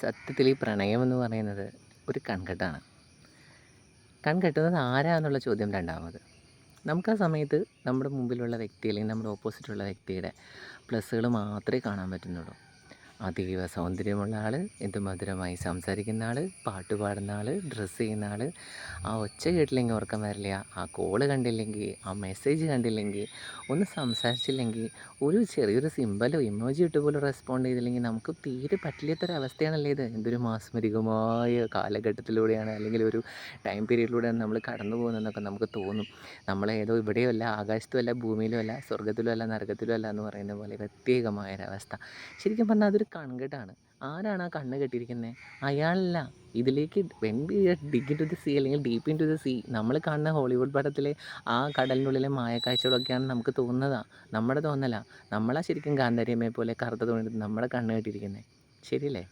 സത്യത്തിൽ ഈ പ്രണയം എന്ന് പറയുന്നത് ഒരു കൺകെട്ടാണ്. കൺകെട്ടുന്നത് ആരാന്നുള്ള ചോദ്യം രണ്ടാമത്. നമുക്ക് ആ സമയത്ത് നമ്മുടെ മുമ്പിലുള്ള വ്യക്തി അല്ലെങ്കിൽ നമ്മുടെ ഓപ്പോസിറ്റുള്ള വ്യക്തിയുടെ പ്ലസ്സുകൾ മാത്രമേ കാണാൻ പറ്റുന്നുള്ളൂ. അതീവ സൗന്ദര്യമുള്ള ആൾ എന്ത് മധുരമായി സംസാരിക്കുന്ന ആൾ പാട്ട് പാടുന്ന ആൾ ഡ്രസ്സ് ചെയ്യുന്ന ആൾ ആ ഒച്ച കേട്ടില്ലെങ്കിൽ ഉറക്കം വരില്ല ആ കോൾ കണ്ടില്ലെങ്കിൽ ആ മെസ്സേജ് കണ്ടില്ലെങ്കിൽ ഒന്ന് സംസാരിച്ചില്ലെങ്കിൽ ഒരു ചെറിയൊരു സിമ്പലോ ഇമോജി ഇട്ട് പോലും റെസ്പോണ്ട് ചെയ്തില്ലെങ്കിൽ നമുക്ക് തീരെ പറ്റില്ലാത്തൊരവസ്ഥയാണല്ലേ ഇത്. എന്തൊരു മാസ്മരികമായ കാലഘട്ടത്തിലൂടെയാണ് അല്ലെങ്കിൽ ഒരു ടൈം പീരീഡിലൂടെയാണ് നമ്മൾ കടന്നു പോകുന്നതെന്നൊക്കെ നമുക്ക് തോന്നും. നമ്മളേതോ ഇവിടെയോ അല്ല ആകാശത്തും ഭൂമിയിലും അല്ല സ്വർഗത്തിലും അല്ല നരകത്തിലും അല്ല എന്ന് പറയുന്ന പോലെ പ്രത്യേകമായൊരവസ്ഥ. ശരിക്കും പറഞ്ഞാൽ അതൊരു കൺകെട്ടാണ്. ആരാണ് ആ കണ്ണ് കെട്ടിയിരിക്കുന്നത് അയാളല്ല. ഇതിലേക്ക് went dig to the sea അല്ലെങ്കിൽ deep into the sea നമ്മൾ കാണുന്ന ഹോളിവുഡ് പടത്തിലെ ആ കടലിനുള്ളിലെ മായക്കാഴ്ചകളൊക്കെയാണ് നമുക്ക് തോന്നുന്നതാണ് നമ്മുടെ തോന്നല. നമ്മളാ ശരിക്കും ഗാന്ധാരിയമ്മയെ പോലെ കറുത്ത തോന്നിട്ട് നമ്മുടെ കണ്ണ് കെട്ടിയിരിക്കുന്നത് ശരിയല്ലേ?